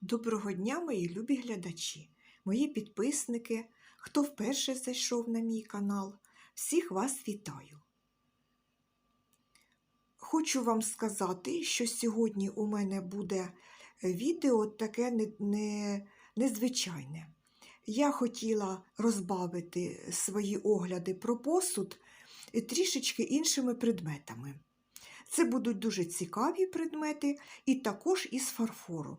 Доброго дня, мої любі глядачі, мої підписники, хто вперше зайшов на мій канал. Всіх вас вітаю. Хочу вам сказати, що сьогодні у мене буде відео таке не, не, незвичайне. Я хотіла розбавити свої огляди про посуд трішечки іншими предметами. Це будуть дуже цікаві предмети і також із фарфору.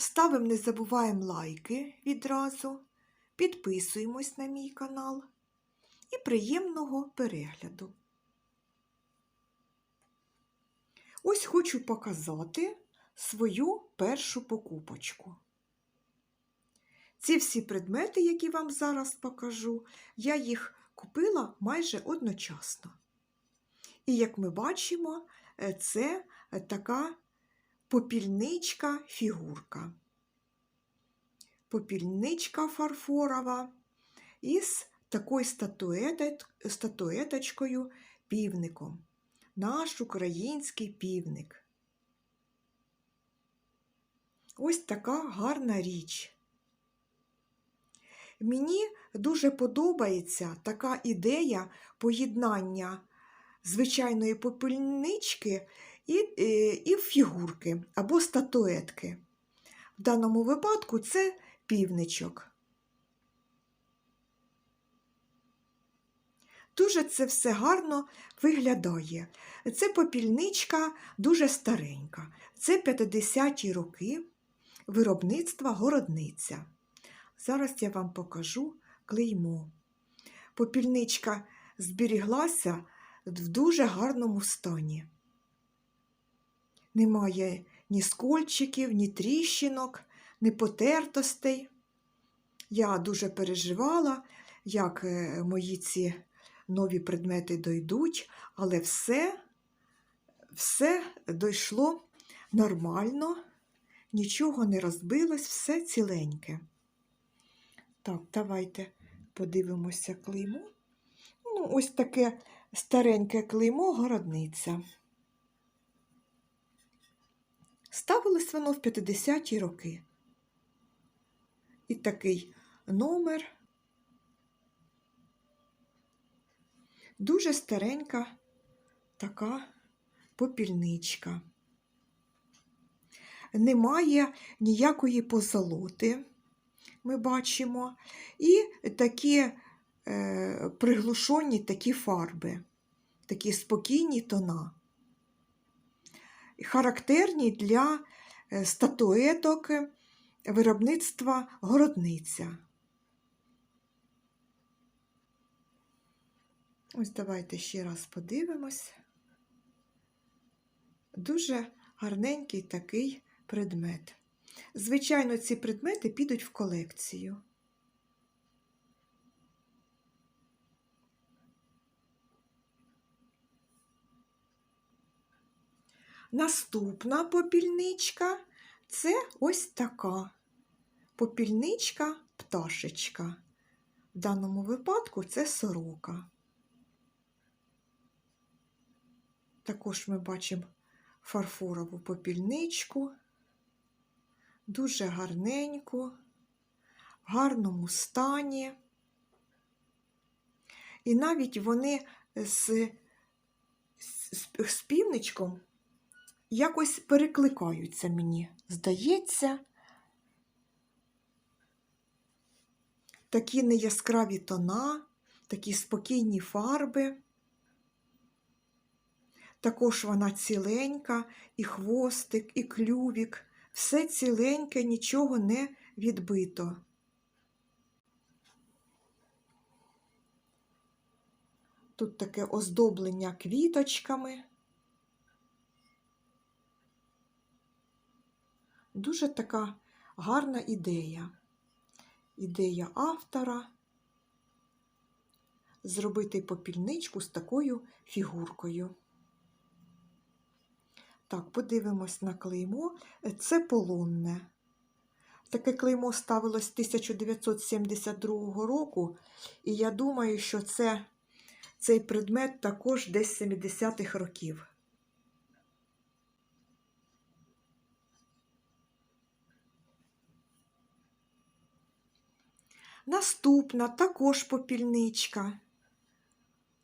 Ставимо, не забуваємо лайки відразу, підписуємось на мій канал і приємного перегляду. Ось хочу показати свою першу покупочку. Ці всі предмети, які вам зараз покажу, я їх купила майже одночасно. І, як ми бачимо, це така попільничка фігурка. Попільничка фарфорова із такою статуеточкою півником. Наш український півник. Ось така гарна річ. Мені дуже подобається така ідея поєднання звичайної попільнички і, і, і фігурки або статуетки. В даному випадку це півничок. Дуже це все гарно виглядає. Це попільничка дуже старенька. Це 50-ті роки виробництва городниця. Зараз я вам покажу клеймо. Попільничка зберіглася в дуже гарному стані. Немає ні скольчиків, ні тріщинок, ні потертостей. Я дуже переживала, як е, мої ці нові предмети дойдуть, але все, все дійшло нормально, нічого не розбилось, все ціленьке. Так, давайте подивимося клеймо. Ну, ось таке стареньке клеймо городниця. Ставилось воно в 50-ті роки. І такий номер. Дуже старенька така попільничка. Немає ніякої позолоти, ми бачимо, і такі е, приглушені такі фарби, такі спокійні тона характерні для е, статуеток виробництва городниця. Ось давайте ще раз подивимось. Дуже гарненький такий предмет. Звичайно, ці предмети підуть в колекцію. Наступна попільничка це ось така попільничка пташечка. В даному випадку це сорока. Також ми бачимо фарфорову попільничку, дуже гарненьку, в гарному стані. І навіть вони з, з, з півничком якось перекликаються мені, здається, такі неяскраві тона, такі спокійні фарби. Також вона ціленька, і хвостик, і клювік, все ціленьке, нічого не відбито. Тут таке оздоблення квіточками. Дуже така гарна ідея. Ідея автора зробити попільничку з такою фігуркою. Так, подивимось на клеймо. Це полонне. Таке клеймо ставилось 1972 року, і я думаю, що це, цей предмет також десь 70-х років. Наступна також попільничка.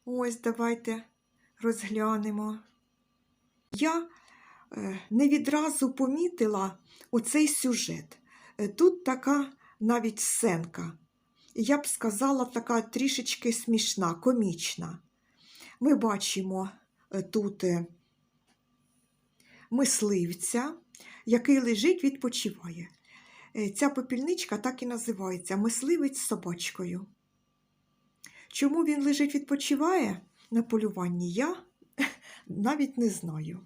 Ось давайте розглянемо. Я е, не відразу помітила оцей сюжет. Е, Тут така навіть сценка. Я б сказала, така трішечки смішна, комічна. Ми бачимо е, тут мисливця, який лежить, відпочиває. Е, Ця попільничка так і називається мисливець з собачкою. Чому він лежить, відпочиває на полюванні, я навіть не знаю.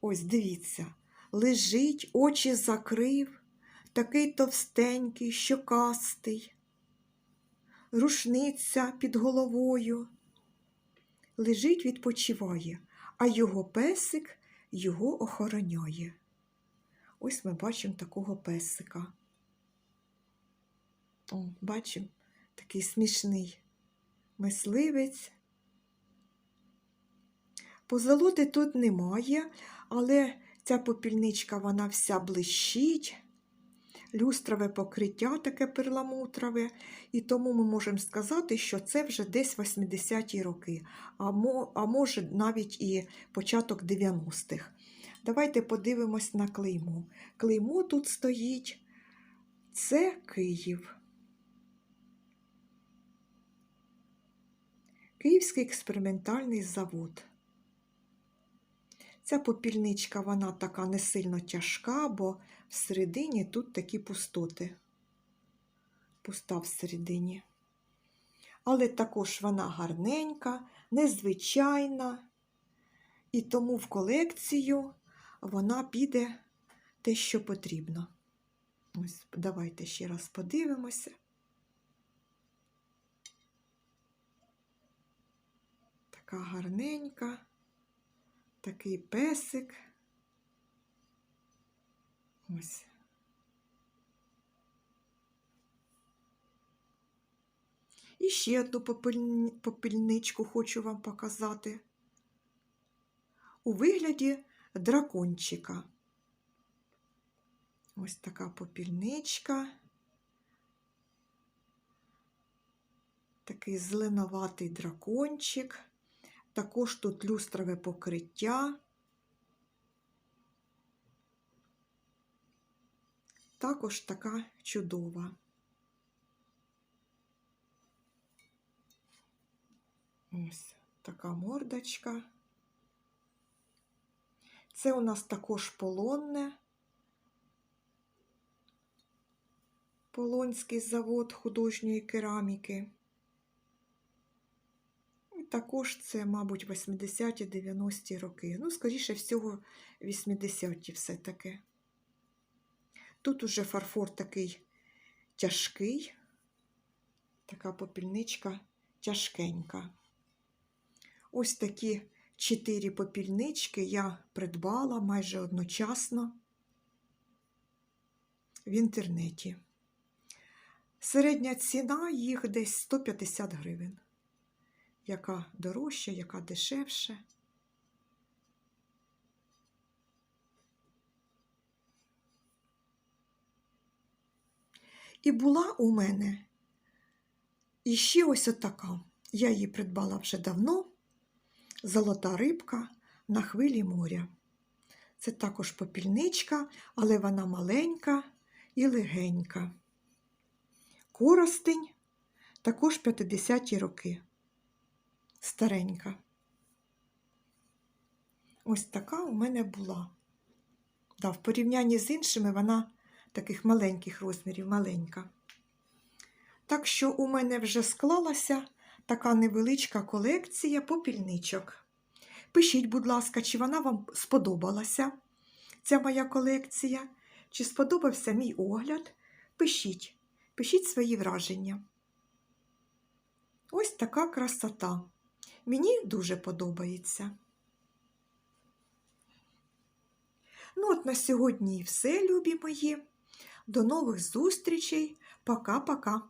Ось дивіться, лежить, очі закрив, такий товстенький, щокастий, рушниця під головою. Лежить, відпочиває, а його песик його охороняє. Ось ми бачимо такого песика. О, бачимо, такий смішний мисливець. Позолоти тут немає, але ця попільничка вона вся блищить, люстрове покриття таке перламутрове, і тому ми можемо сказати, що це вже десь 80-ті роки, а, а може навіть і початок 90-х. Давайте подивимось на клеймо. Клеймо тут стоїть. Це Київ. Київський експериментальний завод. Ця попільничка, вона така не сильно тяжка, бо всередині тут такі пустоти. Пуста всередині. Але також вона гарненька, незвичайна, і тому в колекцію вона піде те, що потрібно. Ось, давайте ще раз подивимося. Така гарненька, такий песик. Ось. І ще одну попільни- попільничку хочу вам показати. У вигляді дракончика. Ось така попільничка. Такий зеленуватий дракончик. Також тут люстрове покриття. Також така чудова. Ось така мордочка. Це у нас також полонне. Полонський завод художньої кераміки. І також це, мабуть, 80-ті, 90-ті роки. Ну, скоріше всього, 80-ті все-таки. Тут уже фарфор такий тяжкий, така попільничка тяжкенька. Ось такі чотири попільнички я придбала майже одночасно в інтернеті. Середня ціна їх десь 150 гривень. Яка дорожча, яка дешевша. І була у мене іще ось отака. Я її придбала вже давно. Золота рибка на хвилі моря. Це також попільничка, але вона маленька і легенька. Коростень також 50-ті роки. Старенька. Ось така у мене була. Да, в порівнянні з іншими вона таких маленьких розмірів, маленька. Так що у мене вже склалася така невеличка колекція попільничок. Пишіть, будь ласка, чи вона вам сподобалася, ця моя колекція, чи сподобався мій огляд. Пишіть, пишіть свої враження. Ось така красота. Мені дуже подобається. Ну, от на сьогодні і все, любі мої. До нових зустрічей. Пока-пока.